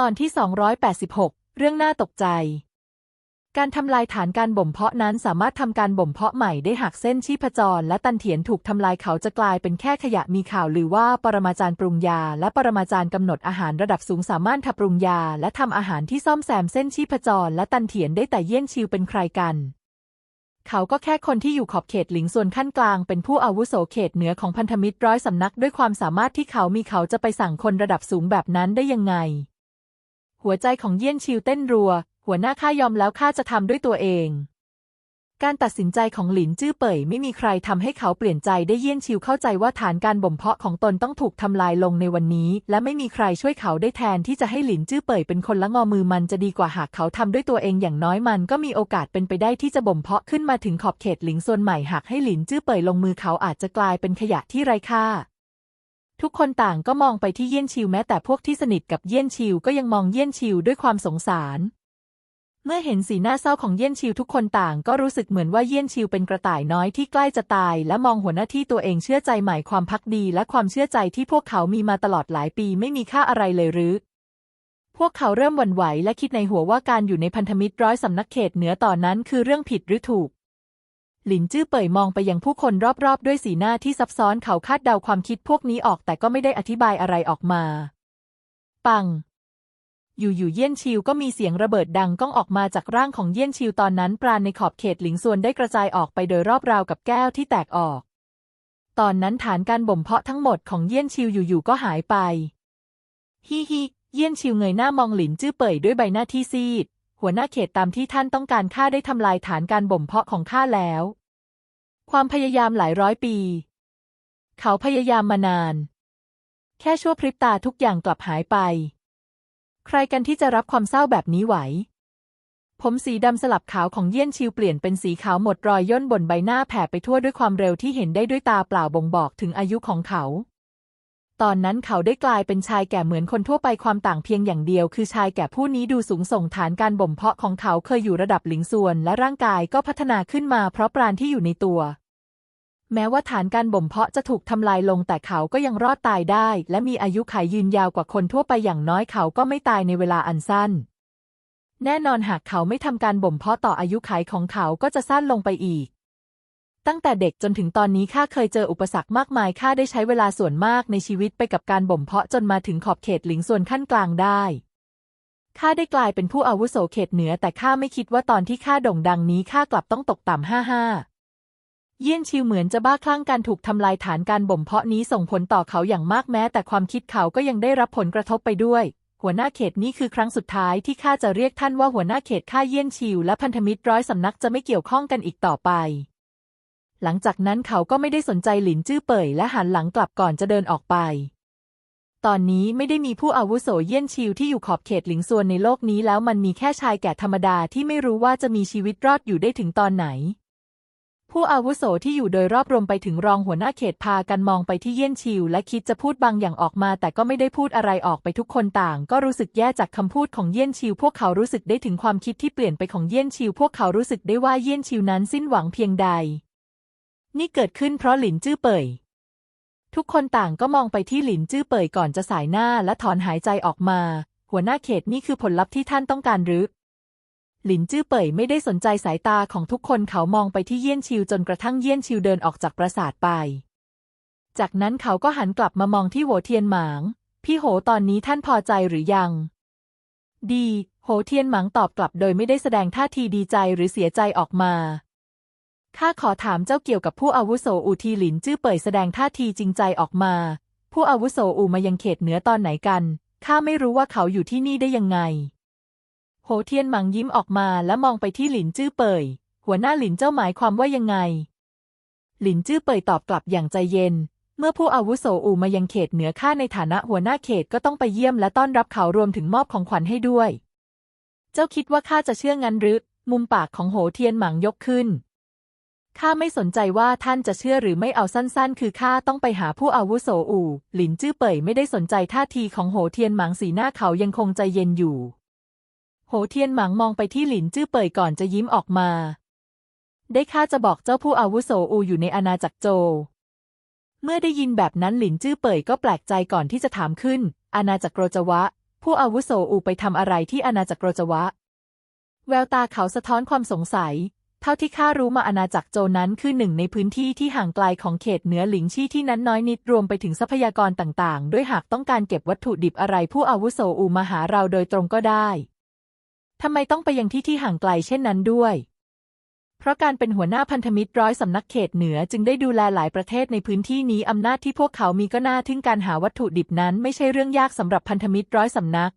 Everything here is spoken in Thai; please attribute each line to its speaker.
Speaker 1: ตอนที่ 286 เรื่องน่าตกใจ การทำลายฐานการบ่มเพาะนั้นสามารถทำการบ่มเพาะใหม่ได้หากเส้นชีพจร และตันเถียนถูกทำลายเขาจะกลายเป็นแค่ขยะมีข่าวหรือว่าปรมาจารย์ปรุงยา และปรมาจารย์กำหนดอาหารระดับสูงสามารถทำปรุงยา และทำอาหารที่ซ่อมแซมเส้นชีพจร และตันเถียนได้แต่เยี่ยนชิวเป็นใครกันเขาก็แค่คนที่อยู่ขอบเขตหลิงส่วนขั้นกลางเป็นผู้อาวุโสเขตเหนือของพันธมิตรร้อยสำนักด้วยความสามารถที่เขามีเขาจะไปสั่งคนระดับสูงแบบนั้นได้ยังไง หัวใจของเยี่ยนชิวเต้นรัว หัวหน้าข้ายอมแล้วข้าจะทำด้วยตัวเอง การตัดสินใจของหลินจื้อเป่ยไม่มีใครทำให้เขาเปลี่ยนใจได้เยี่ยนชิวเข้าใจว่าฐานการบ่มเพาะของตนต้องถูกทำลายลงในวันนี้ และไม่มีใครช่วยเขาได้แทนที่จะให้หลินจื้อเป่ยเป็นคนละงอมือมันจะดีกว่าหากเขาทำด้วยตัวเองอย่างน้อยมันก็มีโอกาสเป็นไปได้ที่จะบ่มเพาะขึ้นมาถึงขอบเขตหลิงส่วนใหม่หากให้หลินจื้อเป่ยลงมือเขาอาจจะกลายเป็นขยะที่ไร้ค่า ทุกคนต่างก็มองไปที่เยี่ยนชิวแม้แต่พวกที่สนิทกับเยี่ยนชิวก็ยังมองเยี่ยนชิวด้วยความสงสาร เมื่อเห็นสีหน้าเศร้าของเยี่ยนชิวทุกคนต่างก็รู้สึกเหมือนว่าเยี่ยนชิวเป็นกระต่ายน้อยที่ใกล้จะตาย และมองหัวหน้าที่ตัวเองเชื่อใจหม่ความพักดี และความเชื่อใจที่พวกเขามีมาตลอดหลายปีไม่มีค่าอะไรเลยหรือ พวกเขาเริ่มหวั่นไหวและคิดในหัวว่าการอยู่ในพันธมิตรร้อยสำนักเขตเหนือต่อนนั้นคือเรื่องผิดหรือถูก หลินจื้อเป่ยมองไปยังผู้คนรอบๆ ด้วยสีหน้าที่ซับซ้อนเขาคาดเดาความคิดพวกนี้ออกแต่ก็ไม่ได้อธิบายอะไรออกมา ปัง อยู่ๆเยี่ยนชิวก็มีเสียงระเบิดดังก้องออกมาจากร่างของเยี่ยนชิวตอนนั้นปราณในขอบเขตหลิงส่วนได้กระจายออกไปโดยรอบราวกับแก้วที่แตกออก ตอนนั้นฐานการบ่มเพาะทั้งหมดของเยี่ยนชิวอยู่ๆก็หายไป ฮิฮิเยี่ยนชิวเงยหน้ามองหลินจื้อเป่ยด้วยใบหน้าที่ซีด หัวหน้าเขตตามที่ท่านต้องการข้าได้ทำลายฐานการบ่มเพาะของข้าแล้ว ความพยายามหลายร้อยปี เขาพยายามมานาน แค่ชั่วพริบตาทุกอย่างกลับหายไป ใครกันที่จะรับความเศร้าแบบนี้ไหว ผมสีดำสลับขาวของเยี่ยนชิวเปลี่ยนเป็นสีขาวหมดรอยย่นบนใบหน้าแผ่ไปทั่วด้วยความเร็วที่เห็นได้ด้วยตาเปล่าบ่งบอกถึงอายุของเขา ตอนนั้นเขาได้กลายเป็นชายแก่เหมือนคนทั่วไปความต่างเพียงอย่างเดียว คือชายแก่ผู้นี้ดูสูงส่งฐานการบ่มเพาะของเขาเคยอยู่ระดับหลิงส่วน และร่างกายก็พัฒนาขึ้นมาเพราะปราณที่อยู่ในตัว แม้ว่าฐานการบ่มเพาะจะถูกทำลายลงแต่เขาก็ยังรอดตายได้ และมีอายุขัยยืนยาวกว่าคนทั่วไปอย่างน้อยเขาก็ไม่ตายในเวลาอันสั้น แน่นอนหากเขาไม่ทำการบ่มเพาะต่ออายุขัยของเขาก็จะสั้นลงไปอีก ตั้งแต่เด็กจนถึงตอนนี้ข้าเคยเจออุปสรรคมากมายข้าได้ใช้เวลาส่วนมากในชีวิตไปกับการบ่มเพาะจนมาถึงขอบเขตหลิงส่วนขั้นกลางได้ข้าได้กลายเป็นผู้อาวุโสเขตเหนือแต่ข้าไม่คิดว่าตอนที่ข้าโด่งดังนี้ข้ากลับต้องตกต่ำห้าห้าเยี่ยนชิวเหมือนจะบ้าคลั่งการถูกทำลายฐานการบ่มเพาะนี้ส่งผลต่อเขาอย่างมากแม้ แต่ความคิดเขาก็ยังได้รับผลกระทบไปด้วย หัวหน้าเขตนี้คือครั้งสุดท้ายที่ข้าจะเรียกท่านว่าหัวหน้าเขตข้าเยี่ยนชิวและพันธมิตรร้อยสำนักจะไม่เกี่ยวข้องกันอีกต่อไป หลังจากนั้นเขาก็ไม่ได้สนใจหลินจื้อเป่ยและหันหลังกลับก่อนจะเดินออกไป ตอนนี้ไม่ได้มีผู้อาวุโสเยี่ยนชิวที่อยู่ขอบเขตหลิงส่วนในโลกนี้แล้วมันมีแค่ชายแก่ธรรมดาที่ไม่รู้ว่าจะมีชีวิตรอดอยู่ได้ถึงตอนไหน ผู้อาวุโสที่อยู่โดยรอบรวมไปถึงรองหัวหน้าเขตพากันมองไปที่เยี่ยนชิวและคิดจะพูดบางอย่างออกมา แต่ก็ไม่ได้พูดอะไรออกไปทุกคนต่าง ก็รู้สึกแย่จากคำพูดของเยี่ยนชิว พวกเขารู้สึกได้ถึงความคิดที่เปลี่ยนไปของเยี่ยนชิว พวกเขารู้สึกได้ว่าเยี่ยนชิวนั้นสิ้นหวังเพียงใด นี่เกิดขึ้นเพราะหลินจื้อเป่ย ทุกคนต่างก็มองไปที่หลินจื้อเป่ยก่อนจะสายหน้าและถอนหายใจออกมา หัวหน้าเขตนี่คือผลลัพธ์ที่ท่านต้องการหรือ หลินจื้อเป่ยไม่ได้สนใจสายตาของทุกคนเขามองไปที่เยี่ยนชิวจนกระทั่งเยี่ยนชิวเดินออกจากปราสาทไป จากนั้นเขาก็หันกลับมามองที่โหเทียนหมาง พี่โหตอนนี้ท่านพอใจหรือยัง ดี โหเทียนหมางตอบกลับโดยไม่ได้แสดงท่าทีดีใจหรือเสียใจออกมา ข้าขอถามเจ้าเกี่ยวกับผู้อาวุโสอูทีหลินจื้อเป่ยแสดงท่าทีจริงใจออกมา ผู้อาวุโสอูมายังเขตเหนือตอนไหนกัน ข้าไม่รู้ว่าเขาอยู่ที่นี่ได้ยังไง โหเทียนหมังยิ้มออกมาและมองไปที่หลินจื้อเป่ยหัวหน้าหลินเจ้าหมายความว่ายังไง หลินจื้อเป่ยตอบกลับอย่างใจเย็น เมื่อผู้อาวุโสอูมายังเขตเหนือข้าในฐานะหัวหน้าเขตก็ต้องไปเยี่ยมและต้อนรับเขารวมถึงมอบของขวัญให้ด้วย เจ้าคิดว่าข้าจะเชื่องั้นหรือ มุมปากของโหเทียนหมังยกขึ้น ข้าไม่สนใจว่าท่านจะเชื่อหรือไม่เอาสั้นๆ คือข้าต้องไปหาผู้อาวุโสอู่ หลินจื้อเป่ยไม่ได้สนใจท่าทีของโหเทียนหมังสีหน้าเขายังคงใจเย็นอยู่ โหเทียนหมังมองไปที่หลินจื้อเป่ยก่อนจะยิ้มออกมา ได้ข้าจะบอกเจ้าผู้อาวุโสอูอยู่ในอาณาจักรโจ เมื่อได้ยินแบบนั้นหลินจื้อเป่ยก็แปลกใจก่อนที่จะถามขึ้น อาณาจักรโรจวะ ผู้อาวุโสอูไปทำอะไรที่อาณาจักรโรจวะ แววตาเขาสะท้อนความสงสัย เท่าที่ข้ารู้มาอาณาจักรโจนั้นคือหนึ่งในพื้นที่ที่ห่างไกลของเขตเหนือหลิงชี่ที่นั้นน้อยนิดรวมไปถึงทรัพยากรต่างๆ ด้วยหากต้องการเก็บวัตถุดิบอะไรผู้อาวุโสอูมาหาเราโดยตรงก็ได้ทำไมต้องไปยังที่ที่ห่างไกลเช่นนั้นด้วย เพราะการเป็นหัวหน้าพันธมิตรร้อยสำนักเขตเหนือจึงได้ดูแลหลายประเทศในพื้นที่นี้อำนาจที่พวกเขามีก็น่าทึ่งการหาวัตถุดิบนั้นไม่ใช่เรื่องยากสำหรับพันธมิตรร้อยสำนัก